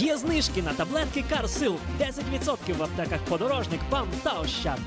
Є знижки на таблетки Карсил 10% в аптеках подорожник, ПАМ та Ощад.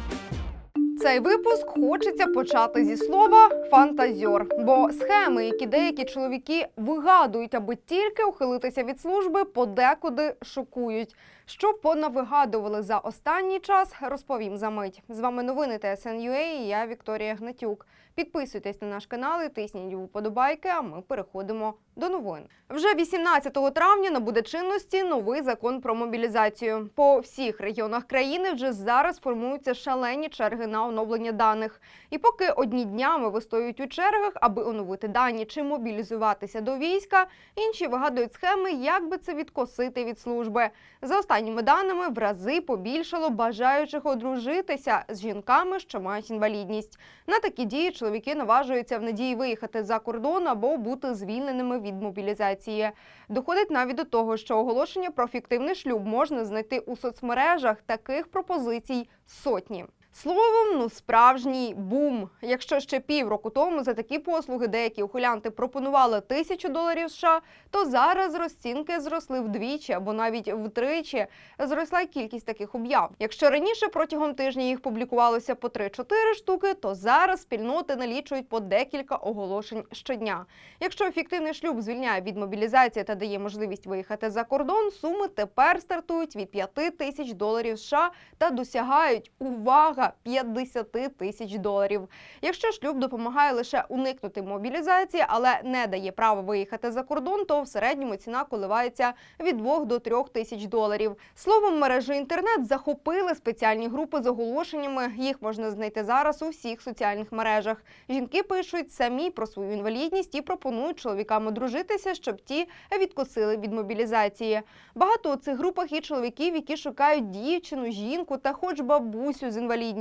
Цей випуск хочеться почати зі слова фантазьор, бо схеми, які деякі чоловіки вигадують, аби тільки ухилитися від служби, подекуди шокують. Що понавигадували за останній час, розповім за мить. З вами новини ТСНЮА і я Вікторія Гнатюк. Підписуйтесь на наш канал і тисніть вподобайки, а ми переходимо до новин. Вже 18 травня набуде чинності новий закон про мобілізацію. По всіх регіонах країни вже зараз формуються шалені черги на оновлення даних. І поки одні днями вистоюють у чергах, аби оновити дані чи мобілізуватися до війська, інші вигадують схеми, як би це відкосити від служби. За останніми даними, в рази побільшало бажаючих одружитися з жінками, що мають інвалідність. На такі дії чоловіки наважуються в надії виїхати за кордон або бути звільненими від мобілізації. Доходить навіть до того, що оголошення про фіктивний шлюб можна знайти у соцмережах. Таких пропозицій сотні. Словом, ну справжній бум. Якщо ще півроку тому за такі послуги деякі ухилянти пропонували тисячу доларів США, то зараз розцінки зросли вдвічі або навіть втричі. Зросла кількість таких об'яв. Якщо раніше протягом тижня їх публікувалося по 3-4 штуки, то зараз спільноти налічують по декілька оголошень щодня. Якщо фіктивний шлюб звільняє від мобілізації та дає можливість виїхати за кордон, суми тепер стартують від 5 тисяч доларів США та досягають увага 50 тисяч доларів. Якщо шлюб допомагає лише уникнути мобілізації, але не дає права виїхати за кордон, то в середньому ціна коливається від 2 до 3 тисяч доларів. Словом, мережі інтернет захопили спеціальні групи з оголошеннями. Їх можна знайти зараз у всіх соціальних мережах. Жінки пишуть самі про свою інвалідність і пропонують чоловікам одружитися, щоб ті відкосили від мобілізації. Багато у цих групах є чоловіків, які шукають дівчину, жінку та хоч бабусю з інвалідністю.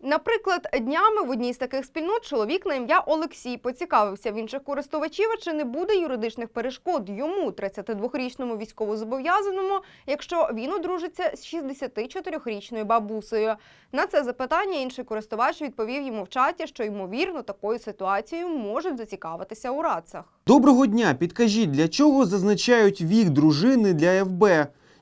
Наприклад, днями в одній з таких спільнот чоловік на ім'я Олексій поцікавився в інших користувачів, чи не буде юридичних перешкод йому, 32-річному військовозобов'язаному, якщо він одружиться з 64-річною бабусею. На це запитання інший користувач відповів йому в чаті, що ймовірно такою ситуацією можуть зацікавитися у радцях. Доброго дня! Підкажіть, для чого зазначають вік дружини для ФБ?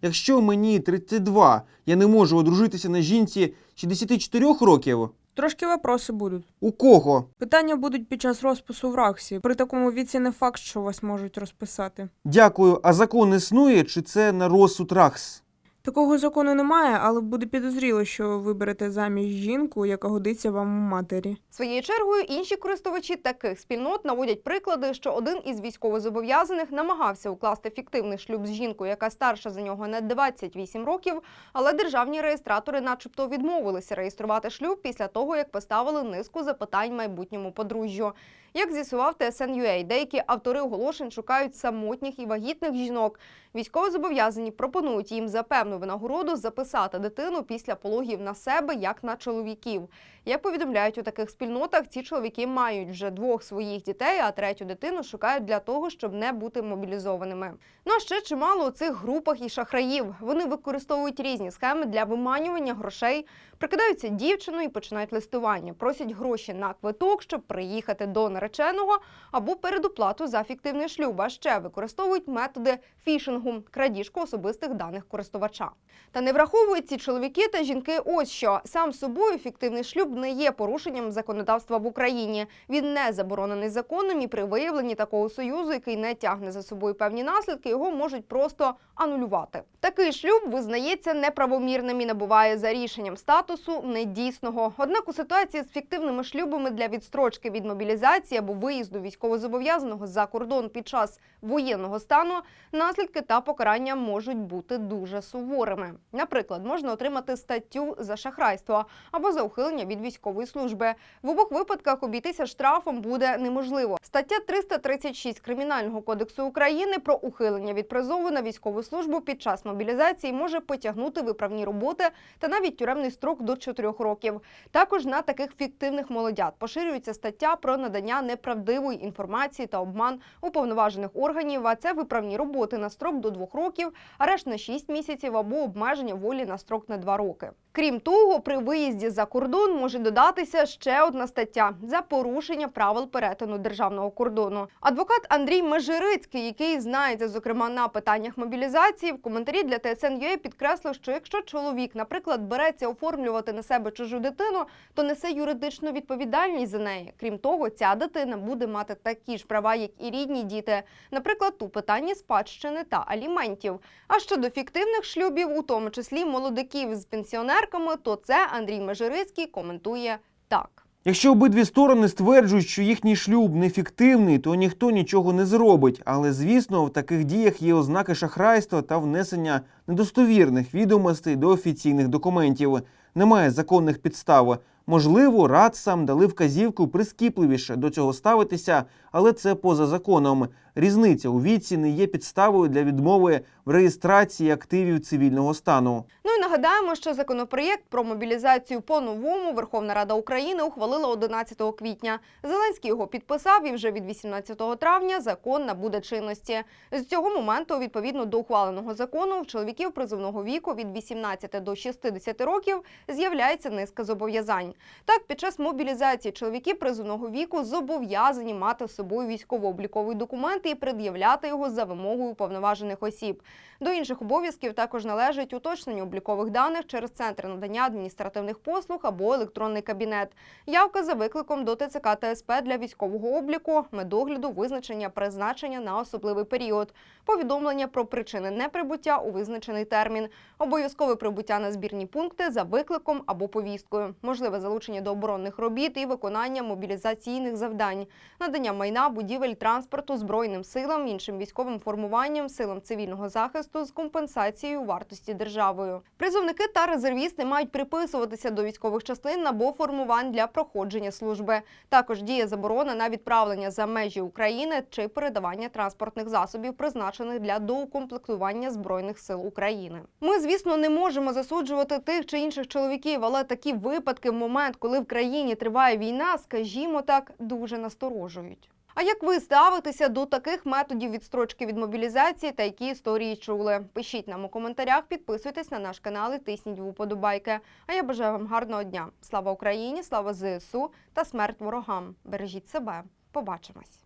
Якщо мені 32, я не можу одружитися на жінці 64 років? Трошки вопроси будуть. У кого? Питання будуть під час розпису в РАКСі. При такому віці не факт, що вас можуть розписати. Дякую, а закон існує чи це на розсуд РАХС? Такого закону немає, але буде підозріло, що ви берете заміж жінку, яка годиться вам у матері. Своєю чергою інші користувачі таких спільнот наводять приклади, що один із військовозобов'язаних намагався укласти фіктивний шлюб з жінкою, яка старша за нього на 28 років, але державні реєстратори, начебто, відмовилися реєструвати шлюб після того, як поставили низку запитань майбутньому подружжю. Як з'ясував ТСН.UA, деякі автори оголошень шукають самотніх і вагітних жінок. Військовозобов'язані пропонують їм за певну винагороду записати дитину після пологів на себе, як на чоловіків. Як повідомляють у таких спільнотах, ці чоловіки мають вже двох своїх дітей, а третю дитину шукають для того, щоб не бути мобілізованими. Ну а ще чимало у цих групах і шахраїв. Вони використовують різні схеми для виманювання грошей, прикидаються дівчиною і починають листування, просять гроші на квиток, щоб приїхати до нареченого або передоплату за фіктивний шлюб. А ще використовують методи фішингу, крадіжку особистих даних користувача. Та не враховують ці чоловіки та жінки. Ось що сам собою фіктивний шлюб не є порушенням законодавства в Україні. Він не заборонений законом, і при виявленні такого союзу, який не тягне за собою певні наслідки, його можуть просто анулювати. Такий шлюб визнається неправомірним і набуває за рішенням статусу недійсного. Однак у ситуації з фіктивними шлюбами для відстрочки від мобілізації або виїзду військовозобов'язаного за кордон під час воєнного стану наслідки та покарання можуть бути дуже суворими. Наприклад, можна отримати статтю за шахрайство або за ухилення від військової служби. В обох випадках обійтися штрафом буде неможливо. Стаття 336 Кримінального кодексу України про ухилення від призову на військову службу під час мобілізації мобілізації може потягнути виправні роботи та навіть тюремний строк до 4 років. Також на таких фіктивних молодят поширюється стаття про надання неправдивої інформації та обман уповноважених органів. А це виправні роботи на строк до 2 років, арешт на 6 місяців або обмеження волі на строк на 2 роки. Крім того, при виїзді за кордон може додатися ще одна стаття за порушення правил перетину державного кордону. Адвокат Андрій Межирицький, який знається зокрема на питаннях мобілізації, в коментарі для ТСН.UA підкреслив, що якщо чоловік, наприклад, береться оформлювати на себе чужу дитину, то несе юридичну відповідальність за неї. Крім того, ця дитина буде мати такі ж права, як і рідні діти, наприклад, у питанні спадщини та аліментів. А щодо фіктивних шлюбів, у тому числі молодиків з пенсіонерками, то це Андрій Межирицький коментує так. Якщо обидві сторони стверджують, що їхній шлюб нефіктивний, то ніхто нічого не зробить. Але звісно, в таких діях є ознаки шахрайства та внесення недостовірних відомостей до офіційних документів. Немає законних підстав. Можливо, радсам дали вказівку прискіпливіше до цього ставитися, але це поза законом. Різниця у віці не є підставою для відмови в реєстрації активів цивільного стану. Ну нагадаємо, що законопроєкт про мобілізацію по-новому Верховна Рада України ухвалила 11 квітня. Зеленський його підписав, і вже від 18 травня закон набуде чинності. З цього моменту, відповідно до ухваленого закону, в чоловіків призовного віку від 18 до 60 років з'являється низка зобов'язань. Так, під час мобілізації чоловіки призовного віку зобов'язані мати з собою військово-обліковий документ і пред'являти його за вимогою повноважених осіб. До інших обов'язків також належить уточнення облікових даних через центр надання адміністративних послуг або електронний кабінет, явка за викликом до ТЦК та СП для військового обліку, медогляду, визначення призначення на особливий період, повідомлення про причини неприбуття у визначений термін, обов'язкове прибуття на збірні пункти за викликом або повісткою, можливе залучення до оборонних робіт і виконання мобілізаційних завдань, надання майна, будівель, транспорту, збройним силам, іншим військовим формуванням, силам цивільного захисту з компенсацією вартості державою. Призовники та резервісти мають приписуватися до військових частин або формувань для проходження служби. Також діє заборона на відправлення за межі України чи передавання транспортних засобів, призначених для доукомплектування збройних сил України. Ми, звісно, не можемо засуджувати тих чи інших чоловіків, але такі випадки в момент, коли в країні триває війна, скажімо так, дуже насторожують. А як ви ставитеся до таких методів відстрочки від мобілізації та які історії чули? Пишіть нам у коментарях, підписуйтесь на наш канал і тисніть вподобайки. А я бажаю вам гарного дня. Слава Україні, слава ЗСУ та смерть ворогам. Бережіть себе. Побачимось.